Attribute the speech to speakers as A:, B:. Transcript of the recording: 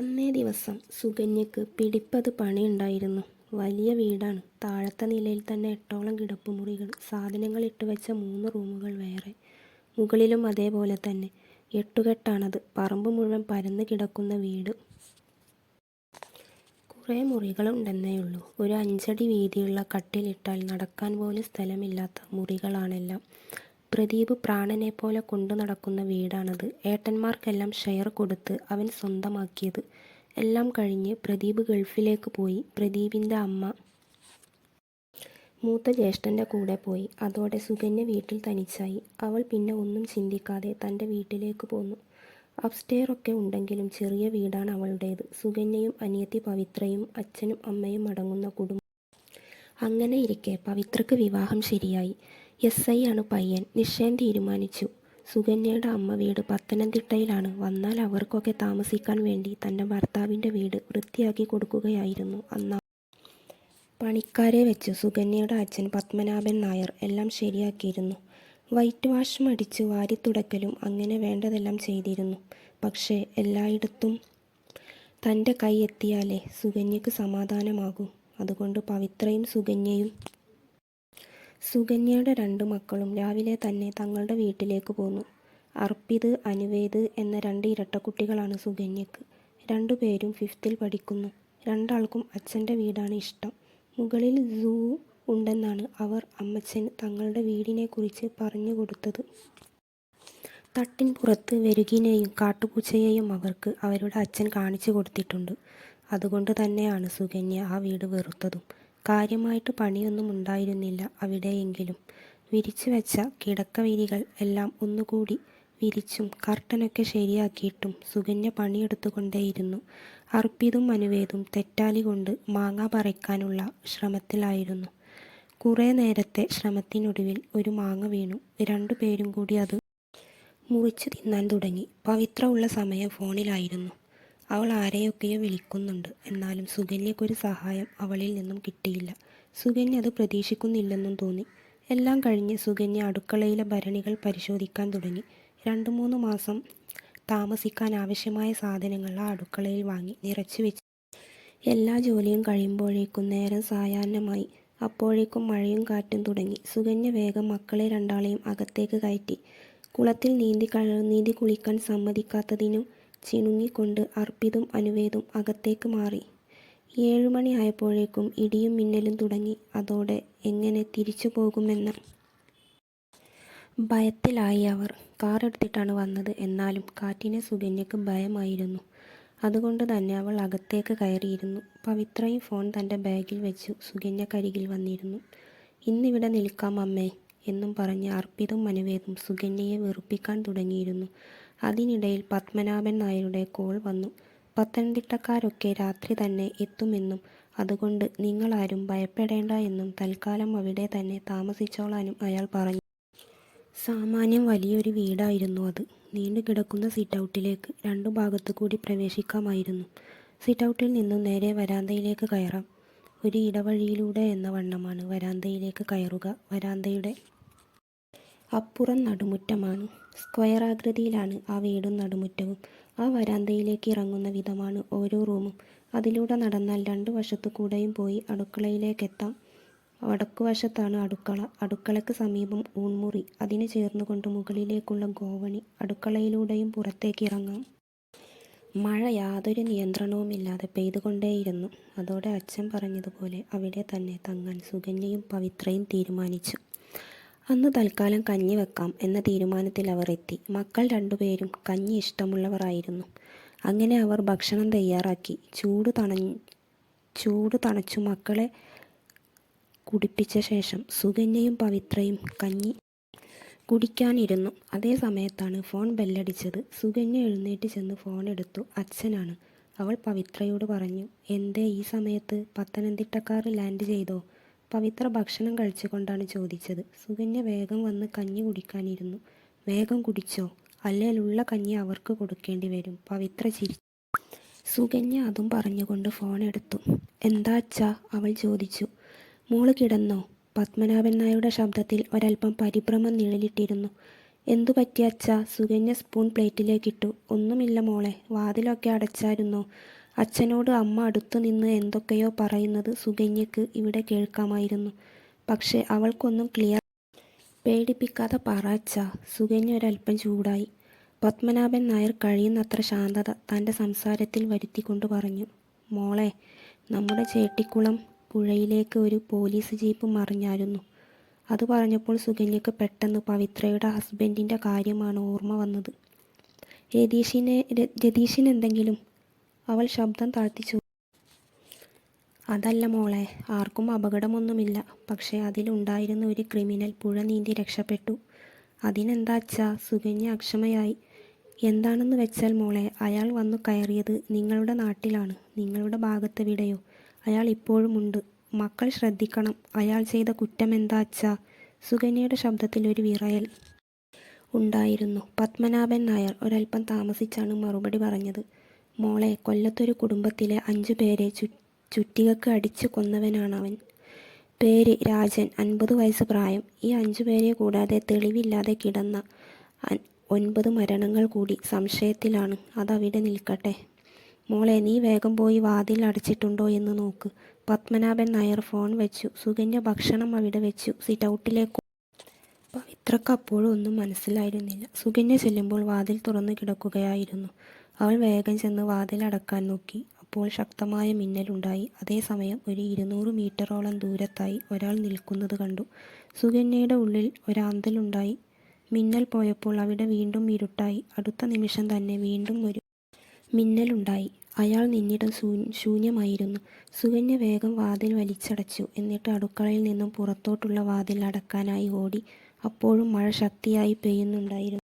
A: അന്നേ ദിവസം സുകന്യക്ക് പിടിപ്പത് പണിയുണ്ടായിരുന്നു. വലിയ വീടാണ്. താഴത്തെ നിലയിൽ തന്നെ എട്ടോളം കിടപ്പുമുറികൾ, സാധനങ്ങൾ ഇട്ടുവച്ച മൂന്ന് റൂമുകൾ വേറെ. മുകളിലും അതേപോലെ തന്നെ. എട്ടുകെട്ടാണത്. പറമ്പ് മുഴുവൻ പരന്ന് കിടക്കുന്ന വീട്. കുറേ മുറികളുണ്ടെന്നേ ഉള്ളൂ ഒരു അഞ്ചടി വീതിയുള്ള കട്ടിലിട്ടാൽ നടക്കാൻ പോലും സ്ഥലമില്ലാത്ത മുറികളാണെല്ലാം. പ്രദീപ് പ്രാണനെ പോലെ കൊണ്ടു നടക്കുന്ന വീടാണത്. ഏട്ടന്മാർക്കെല്ലാം ഷെയർ കൊടുത്ത് അവൻ സ്വന്തമാക്കിയത്. എല്ലാം കഴിഞ്ഞ് പ്രദീപ് ഗൾഫിലേക്ക് പോയി. പ്രദീപിന്റെ അമ്മ മൂത്ത ജ്യേഷ്ഠന്റെ കൂടെ പോയി. അതോടെ സുകന്യ വീട്ടിൽ തനിച്ചായി. അവൾ പിന്നെ ഒന്നും ചിന്തിക്കാതെ തന്റെ വീട്ടിലേക്ക് പോന്നു. അപ്സ്റ്റെയറൊക്കെ ഉണ്ടെങ്കിലും ചെറിയ വീടാണ് അവളുടേത്. സുകന്യയും അനിയത്തി പവിത്രയും അച്ഛനും അമ്മയും അടങ്ങുന്ന കുടുംബം. അങ്ങനെ ഇരിക്കെ പവിത്രക്ക് വിവാഹം ശരിയായി. എസ്. ഐ ആണ് പയ്യൻ. നിശ്ചയം തീരുമാനിച്ചു. സുകന്യയുടെ അമ്മ വീട് പത്തനംതിട്ടയിലാണ്. വന്നാൽ അവർക്കൊക്കെ താമസിക്കാൻ വേണ്ടി തന്റെ ഭർത്താവിന്റെ വീട് വൃത്തിയാക്കി കൊടുക്കുകയായിരുന്നു അന്ന പണിക്കാരെ വെച്ച് സുകന്യയുടെ അച്ഛൻ പത്മനാഭൻ നായർ എല്ലാം ശരിയാക്കിയിരുന്നു. വൈറ്റ് വാഷും അടിച്ച് വാരിത്തുടക്കലും അങ്ങനെ വേണ്ടതെല്ലാം ചെയ്തിരുന്നു. പക്ഷേ എല്ലായിടത്തും തന്റെ കൈ എത്തിയാലേ സുകന്യക്ക് സമാധാനമാകൂ. അതുകൊണ്ട് പവിത്രയും സുകന്യയും സുകന്യയുടെ രണ്ടു മക്കളും രാവിലെ തന്നെ തങ്ങളുടെ വീട്ടിലേക്ക് പോന്നു. അർപ്പിത്, അനുവേദ് എന്ന രണ്ട് ഇരട്ടക്കുട്ടികളാണ് സുകന്യക്ക്. രണ്ടുപേരും ഫിഫ്ത്തിൽ പഠിക്കുന്നു. രണ്ടാൾക്കും അച്ഛന്റെ വീടാണ് ഇഷ്ടം. മുകളിൽ സൂ ഉണ്ടെന്നാണ് അവർ അമ്മച്ചൻ തങ്ങളുടെ വീടിനെക്കുറിച്ച് പറഞ്ഞു കൊടുത്തത് തട്ടിൻ പുറത്ത് വെരുകിനെയും കാട്ടുപൂച്ചയെയും അവർക്ക് അവരുടെ അച്ഛൻ കാണിച്ചു കൊടുത്തിട്ടുണ്ട്. അതുകൊണ്ട് തന്നെയാണ് സുകന്യ ആ വീട് വെറുത്തതും. കാര്യമായിട്ട് പണിയൊന്നും ഉണ്ടായിരുന്നില്ല അവിടെയെങ്കിലും. വിരിച്ചുവെച്ച കിടക്കവിരികൾ എല്ലാം ഒന്നുകൂടി വിരിച്ചും കർട്ടനൊക്കെ ശരിയാക്കിയിട്ടും സുകന്യ പണിയെടുത്തുകൊണ്ടേയിരുന്നു. അർപ്പിതും അനുവേദും തെറ്റാലി കൊണ്ട് മാങ്ങ പറിക്കാനുള്ള ശ്രമത്തിലായിരുന്നു. കുറേ നേരത്തെ ശ്രമത്തിനൊടുവിൽ ഒരു മാങ്ങ വീണു. രണ്ടുപേരും കൂടി അത് മുറിച്ചു തിന്നാൻ തുടങ്ങി. പവിത്ര ഉള്ള സമയം ഫോണിലായിരുന്നു. അവൾ ആരെയൊക്കെയോ വിളിക്കുന്നുണ്ട്. എന്നാലും സുകന്യക്കൊരു സഹായം അവളിൽ നിന്നും കിട്ടിയില്ല. സുകന്യ അത് പ്രതീക്ഷിക്കുന്നില്ലെന്നും തോന്നി. എല്ലാം കഴിഞ്ഞ് സുകന്യ അടുക്കളയിലെ ഭരണികൾ പരിശോധിക്കാൻ തുടങ്ങി. രണ്ടുമൂന്ന് മാസം താമസിക്കാൻ ആവശ്യമായ സാധനങ്ങൾ ആ അടുക്കളയിൽ വാങ്ങി നിറച്ചു വെച്ചു എല്ലാ ജോലിയും കഴിയുമ്പോഴേക്കും നേരം സായാഹ്നമായി. അപ്പോഴേക്കും മഴയും കാറ്റും തുടങ്ങി. സുകന്യ വേഗം മക്കളെ രണ്ടാളെയും അകത്തേക്ക് കയറ്റി. കുളത്തിൽ നീന്തി കുളിക്കാൻ സമ്മതിക്കാത്തതിനു ചിണുങ്ങിക്കൊണ്ട് അർപ്പിതും അനുവേദും അകത്തേക്ക് മാറി. ഏഴുമണി ആയപ്പോഴേക്കും ഇടിയും മിന്നലും തുടങ്ങി. അതോടെ എങ്ങനെ തിരിച്ചു പോകുമെന്ന് ഭയത്തിലായി അവർ. കാർ എടുത്തിട്ടാണ് വന്നത്. എന്നാലും കാറ്റിനെ സുകന്യക്ക് ഭയമായിരുന്നു. അതുകൊണ്ട് തന്നെ അവൾ അകത്തേക്ക് കയറിയിരുന്നു. പവിത്രയും ഫോൺ തന്റെ ബാഗിൽ വെച്ചു സുകന്യക്കരികിൽ വന്നിരുന്നു. ഇന്നിവിടെ നിൽക്കാം അമ്മേ എന്നും പറഞ്ഞ് അർപ്പിതും അനുവേദും സുകന്യയെ വെറുപ്പിക്കാൻ തുടങ്ങിയിരുന്നു. അതിനിടയിൽ പത്മനാഭൻ നായരുടെ കോൾ വന്നു. പത്തനംതിട്ടക്കാരൊക്കെ രാത്രി തന്നെ എത്തുമെന്നും അതുകൊണ്ട് നിങ്ങളാരും ഭയപ്പെടേണ്ട എന്നും തൽക്കാലം അവിടെ തന്നെ താമസിച്ചോളാനും അയാൾ പറഞ്ഞു. സാമാന്യം വലിയൊരു വീടായിരുന്നു അത്. നീണ്ടുകിടക്കുന്ന സിറ്റൗട്ടിലേക്ക് രണ്ടു ഭാഗത്തു കൂടി പ്രവേശിക്കാമായിരുന്നു. സിറ്റൗട്ടിൽ നിന്നും നേരെ വരാന്തയിലേക്ക് കയറാം. ഒരു ഇടവഴിയിലൂടെ എന്ന വണ്ണമാണ് വരാന്തയിലേക്ക് കയറുക. വരാന്തയുടെ അപ്പുറം നടുമുറ്റമാണ്. സ്ക്വയർ ആകൃതിയിലാണ് ആ വീടും നടുമുറ്റവും. ആ വരാന്തയിലേക്ക് ഇറങ്ങുന്ന വിധമാണ് ഓരോ റൂമും. അതിലൂടെ നടന്നാൽ രണ്ടു വശത്തു കൂടെയും പോയി അടുക്കളയിലേക്ക് അടുക്കളയിലേക്കെത്താം. വടക്കുവശത്താണ് അടുക്കള. അടുക്കളയ്ക്ക് സമീപം ഊൺമുറി. അതിനു ചേർന്നുകൊണ്ട് മുകളിലേക്കുള്ള ഗോവണി. അടുക്കളയിലൂടെയും പുറത്തേക്ക് ഇറങ്ങാം. മഴ യാതൊരു നിയന്ത്രണവുമില്ലാതെ പെയ്തുകൊണ്ടേയിരുന്നു. അതോടെ അച്ഛൻ പറഞ്ഞതുപോലെ അവിടെ തന്നെ തങ്ങാൻ സുകന്യയും പവിത്രയും തീരുമാനിച്ചു. അന്ന് തൽക്കാലം കഞ്ഞി വെക്കാം എന്ന തീരുമാനത്തിൽ അവർ എത്തി. മക്കൾ രണ്ടുപേരും കഞ്ഞി ഇഷ്ടമുള്ളവരായിരുന്നു അങ്ങനെ അവർ ഭക്ഷണം തയ്യാറാക്കി. ചൂട് തണ ചൂട് തണച്ചു മക്കളെ കുടിപ്പിച്ച ശേഷം സുകന്യയും പവിത്രയും കഞ്ഞി കുടിക്കാനിരുന്നു. അതേ സമയത്താണ് ഫോൺ ബെല്ലടിച്ചത്. സുകന്യ എഴുന്നേറ്റ് ചെന്ന് ഫോൺ എടുത്തു അച്ഛനാണ്. അവൾ പവിത്രയോട് പറഞ്ഞു. എന്തേ ഈ സമയത്ത്? പത്തനംതിട്ടക്കാർ ലാൻഡ് ചെയ്തോ? പവിത്ര ഭക്ഷണം കഴിച്ചുകൊണ്ടാണ് ചോദിച്ചത്. സുകന്യ വേഗം വന്ന് കഞ്ഞി കുടിക്കാനിരുന്നു. വേഗം കുടിച്ചോ, അല്ലേലുള്ള കഞ്ഞി അവർക്ക് കൊടുക്കേണ്ടി വരും. പവിത്ര ചിരിച്ചു. സുകന്യ അതും പറഞ്ഞുകൊണ്ട് ഫോണെടുത്തു. എന്താ അച്ഛാ? അവൾ ചോദിച്ചു. മോൾ കിടന്നോ? പത്മനാഭൻ നായരുടെ ശബ്ദത്തിൽ ഒരൽപ്പം പരിഭ്രമം നിഴലിട്ടിരുന്നു. എന്തു പറ്റിയ അച്ഛാ സുകന്യ സ്പൂൺ പ്ലേറ്റിലേക്കിട്ടു ഒന്നുമില്ല മോളെ വാതിലൊക്കെ അടച്ചായിരുന്നോ അച്ഛനോട് അമ്മ അടുത്തു നിന്ന് എന്തൊക്കെയോ പറയുന്നത് സുകന്യക്ക് ഇവിടെ കേൾക്കാമായിരുന്നു. പക്ഷേ അവൾക്കൊന്നും ക്ലിയർ പേടിപ്പിക്കാതെ പറച്ച സുകന്യ ഒരല്പം ചൂടായി. പത്മനാഭൻ നായർ കഴിയുന്നത്ര ശാന്തത തന്റെ സംസാരത്തിൽ വരുത്തിക്കൊണ്ട് പറഞ്ഞു മോളെ നമ്മുടെ ചേട്ടിക്കുളം പുഴയിലേക്ക് ഒരു പോലീസ് ജീപ്പ് മറിഞ്ഞായിരുന്നു അത് പറഞ്ഞപ്പോൾ സുകന്യക്ക് പെട്ടെന്ന് പവിത്രയുടെ ഹസ്ബൻഡിന്റെ കാര്യമാണ് ഓർമ്മ വന്നത്. രതീഷിനെ രതീഷിനെന്തെങ്കിലും അവൾ ശബ്ദം താഴ്ത്തിച്ചു. അതല്ല മോളെ ആർക്കും അപകടമൊന്നുമില്ല. പക്ഷേ അതിലുണ്ടായിരുന്ന ഒരു ക്രിമിനൽ പുഴ നീന്തി രക്ഷപ്പെട്ടു. അതിനെന്താ അച്ഛാ സുകന്യ അക്ഷമയായി. എന്താണെന്ന് വെച്ചാൽ മോളെ അയാൾ വന്നു കയറിയത് നിങ്ങളുടെ നാട്ടിലാണ്. നിങ്ങളുടെ ഭാഗത്തെവിടെയോ അയാൾ ഇപ്പോഴുമുണ്ട് മക്കൾ ശ്രദ്ധിക്കണം. അയാൾ ചെയ്ത കുറ്റമെന്താ അച്ഛാ? സുകന്യയുടെ ശബ്ദത്തിൽ ഒരു വിറയൽ ഉണ്ടായിരുന്നു. പത്മനാഭൻ നായർ ഒരൽപ്പം താമസിച്ചാണ് മറുപടി പറഞ്ഞത്. മോളെ കൊല്ലത്തൊരു കുടുംബത്തിലെ അഞ്ചു പേരെ ചു ചുറ്റികക്ക് അടിച്ചു കൊന്നവനാണവൻ. പേര് രാജൻ അൻപത് വയസ്സ് പ്രായം. ഈ അഞ്ചു പേരെ കൂടാതെ തെളിവില്ലാതെ കിടന്ന ഒൻപത് മരണങ്ങൾ കൂടി സംശയത്തിലാണ്. അതവിടെ നിൽക്കട്ടെ. മോളെ നീ വേഗം പോയി വാതിൽ അടച്ചിട്ടുണ്ടോ എന്ന് നോക്ക്. പത്മനാഭൻ നായർ ഫോൺ വെച്ചു. സുകന്യ ഭക്ഷണം അവിടെ വെച്ചു. സിറ്റൗട്ടിലേക്ക് പവിത്രക്ക് അപ്പോഴും ഒന്നും മനസ്സിലായിരുന്നില്ല. സുകന്യ ചെല്ലുമ്പോൾ വാതിൽ തുറന്നു കിടക്കുകയായിരുന്നു. അവൾ വേഗം ചെന്ന് വാതിലടക്കാൻ നോക്കി. അപ്പോൾ ശക്തമായ മിന്നലുണ്ടായി. അതേസമയം ഒരു ഇരുന്നൂറ് മീറ്ററോളം ദൂരത്തായി ഒരാൾ നിൽക്കുന്നത് കണ്ടു. സുകന്യയുടെ ഉള്ളിൽ ഒരാന്തലുണ്ടായി. മിന്നൽ പോയപ്പോൾ അവിടെ വീണ്ടും ഇരുട്ടായി. അടുത്ത നിമിഷം തന്നെ വീണ്ടും ഒരു മിന്നലുണ്ടായി. അയാൾ നിന്നിടം ശൂ ശൂന്യമായിരുന്നു. സുകന്യ വേഗം വാതിൽ വലിച്ചടച്ചു. എന്നിട്ട് അടുക്കളയിൽ നിന്നും പുറത്തോട്ടുള്ള വാതിൽ അടക്കാനായി ഓടി. അപ്പോഴും മഴ ശക്തിയായി പെയ്യുന്നുണ്ടായിരുന്നു.